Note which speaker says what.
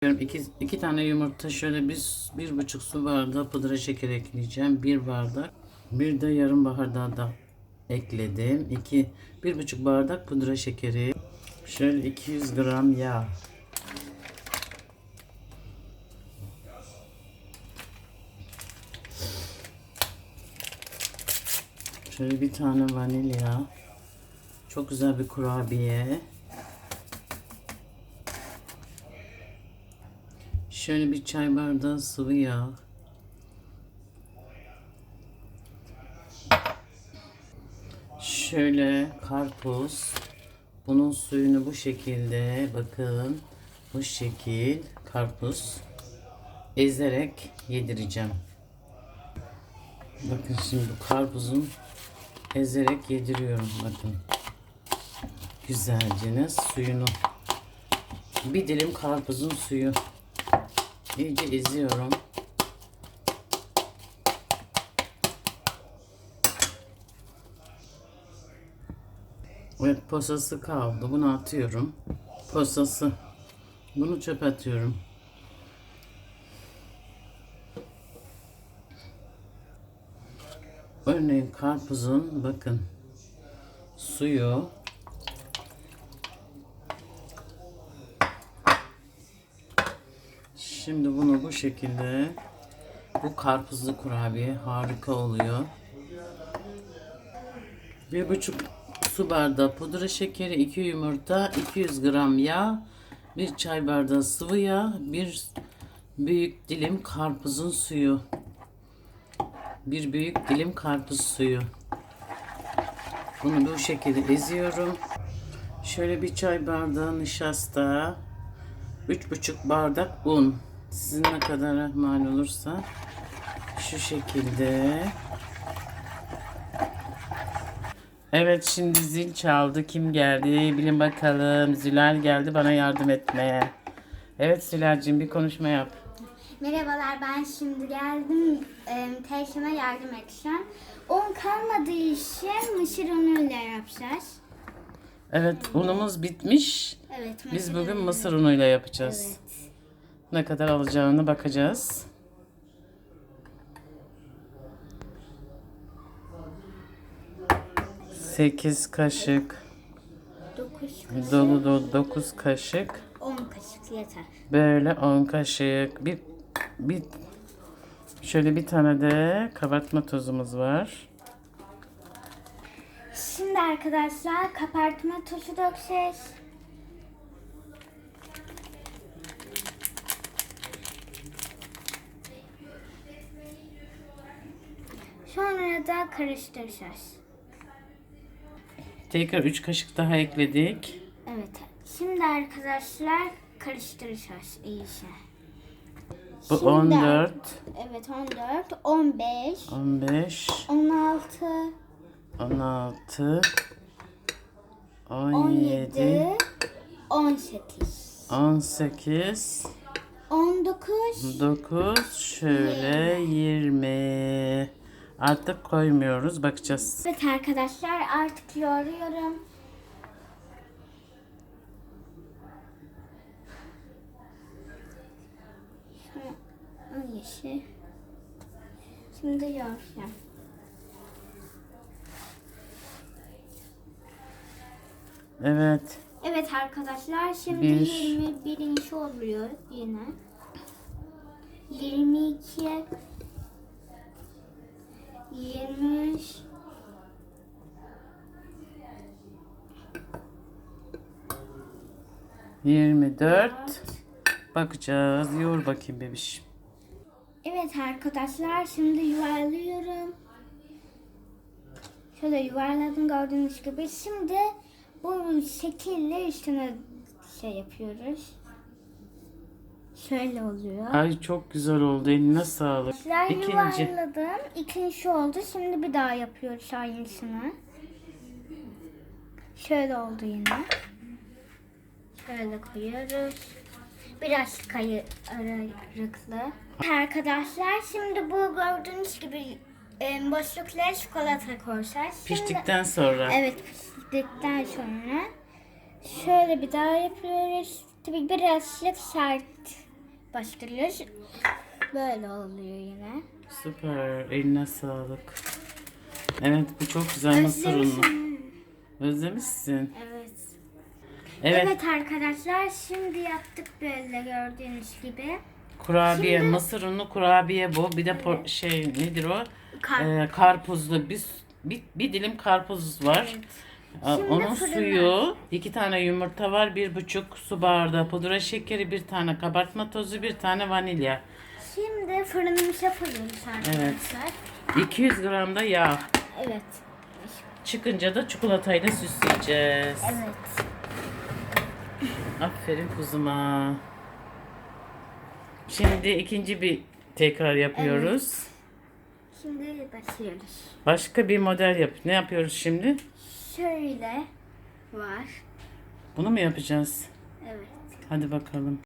Speaker 1: İki, iki tane yumurta şöyle bir, bir buçuk su bardağı pudra şeker ekleyeceğim. Bir bardak. Bir de yarım bardağı da ekledim. İki, bir buçuk bardak pudra şekeri. Şöyle 200 gram yağ. Şöyle bir tane vanilya. Çok güzel bir kurabiye. Şöyle bir çay bardağı sıvı yağ. Şöyle karpuz. Bunun suyunu bu şekilde bakın. Bu şekil karpuz ezerek yedireceğim. Bakın şimdi bu karpuzun ezerek yediriyorum bakın. Güzelce suyunu. Bir dilim karpuzun suyu. İyice eziyorum. Evet posası kaldı. Bunu atıyorum. Posası. Bunu çöpe atıyorum. Örneğin karpuzun bakın suyu Şimdi bunu bu şekilde bu karpuzlu kurabiye harika oluyor. Bir buçuk su bardağı pudra şekeri, iki yumurta, 200 gram yağ, bir çay bardağı sıvı yağ, bir büyük dilim karpuzun suyu. Bir büyük dilim karpuz suyu. Bunu bu şekilde eziyorum. Şöyle bir çay bardağı nişasta, üç buçuk bardak un. Sizin ne kadar mal olursa şu şekilde. Evet şimdi zil çaldı. Kim geldi? Bilin bakalım. Zülal geldi bana yardım etmeye. Evet Zülal'cim bir konuşma yap.
Speaker 2: Merhabalar ben şimdi geldim. E, teyzeme yardım edeceğim. Un kalmadığı için mısır unuyla yapacağız.
Speaker 1: Evet unumuz bitmiş.
Speaker 2: Evet.
Speaker 1: Biz bugün mısır unuyla yapacağız.
Speaker 2: Evet.
Speaker 1: Ne kadar alacağını bakacağız. Sekiz kaşık,
Speaker 2: Dokuz kaşık.
Speaker 1: dolu dolu dokuz kaşık,
Speaker 2: On kaşık yeter.
Speaker 1: böyle on kaşık, bir, bir şöyle bir tane de kabartma tozumuz var.
Speaker 2: Şimdi arkadaşlar kapartma tozu dökeceğiz. Da karıştıracağız.
Speaker 1: Tekrar üç kaşık daha ekledik.
Speaker 2: Evet. Şimdi arkadaşlar karıştıracağız iyice.
Speaker 1: Bu
Speaker 2: Şimdi-
Speaker 1: 14,
Speaker 2: Evet 14, 15,
Speaker 1: 15,
Speaker 2: 16,
Speaker 1: 16, 17,
Speaker 2: 17, 18,
Speaker 1: 18,
Speaker 2: 19,
Speaker 1: 9 şöyle 20. Artık koymuyoruz. Bakacağız.
Speaker 2: Evet arkadaşlar artık yoğuruyorum. Şunu yeşil. Şimdi yoğuracağım.
Speaker 1: Evet.
Speaker 2: Evet arkadaşlar şimdi
Speaker 1: Bir.
Speaker 2: 21. oluyor yine. 22 23
Speaker 1: 24. Bakacağız. Yoğur bakayım bebiş.
Speaker 2: Evet arkadaşlar şimdi yuvarlıyorum. Şöyle yuvarladım gördüğünüz gibi. Şimdi bu şekilde üstüne şey yapıyoruz. Şöyle oluyor.
Speaker 1: Ay çok güzel oldu. Eline sağlık.
Speaker 2: Arkadaşlar
Speaker 1: İkinci.
Speaker 2: yuvarladım. İkinci oldu. Şimdi bir daha yapıyoruz aynısını. Şöyle oldu yine. Şöyle koyuyoruz. Biraz kayı aralıklı. Arkadaşlar şimdi bu gördüğünüz gibi e, boşluklara çikolata koyacağız. Şimdi-
Speaker 1: Piştikten sonra.
Speaker 2: Evet piştikten sonra şöyle bir daha yapıyoruz. Tabii birazcık sert bastırıyoruz. Böyle oluyor yine.
Speaker 1: Süper. Eline sağlık. Evet bu çok güzel mısır.
Speaker 2: Özlemişim.
Speaker 1: Özlemişsin.
Speaker 2: Evet.
Speaker 1: Evet.
Speaker 2: Evet arkadaşlar şimdi yaptık böyle gördüğünüz gibi.
Speaker 1: Kurabiye,
Speaker 2: Şimdi-
Speaker 1: mısır unlu kurabiye bu. Bir de por- şey nedir o?
Speaker 2: Kar-
Speaker 1: Ee, karpuzlu bir, bir, bir dilim karpuz var. Aa,
Speaker 2: Şimdi
Speaker 1: Onun
Speaker 2: fırına.
Speaker 1: suyu, iki tane yumurta var, bir buçuk su bardağı pudra şekeri, bir tane kabartma tozu, bir tane vanilya.
Speaker 2: Şimdi fırınımıza koyuyoruz arkadaşlar.
Speaker 1: 200 gram da yağ.
Speaker 2: Evet.
Speaker 1: Çıkınca da çikolatayla süsleyeceğiz.
Speaker 2: Evet.
Speaker 1: Aferin kuzuma. Şimdi ikinci bir tekrar yapıyoruz.
Speaker 2: Şimdi başlıyoruz.
Speaker 1: Başka bir model yap. Ne yapıyoruz şimdi?
Speaker 2: Şöyle var.
Speaker 1: Bunu mu yapacağız?
Speaker 2: Evet.
Speaker 1: Hadi bakalım.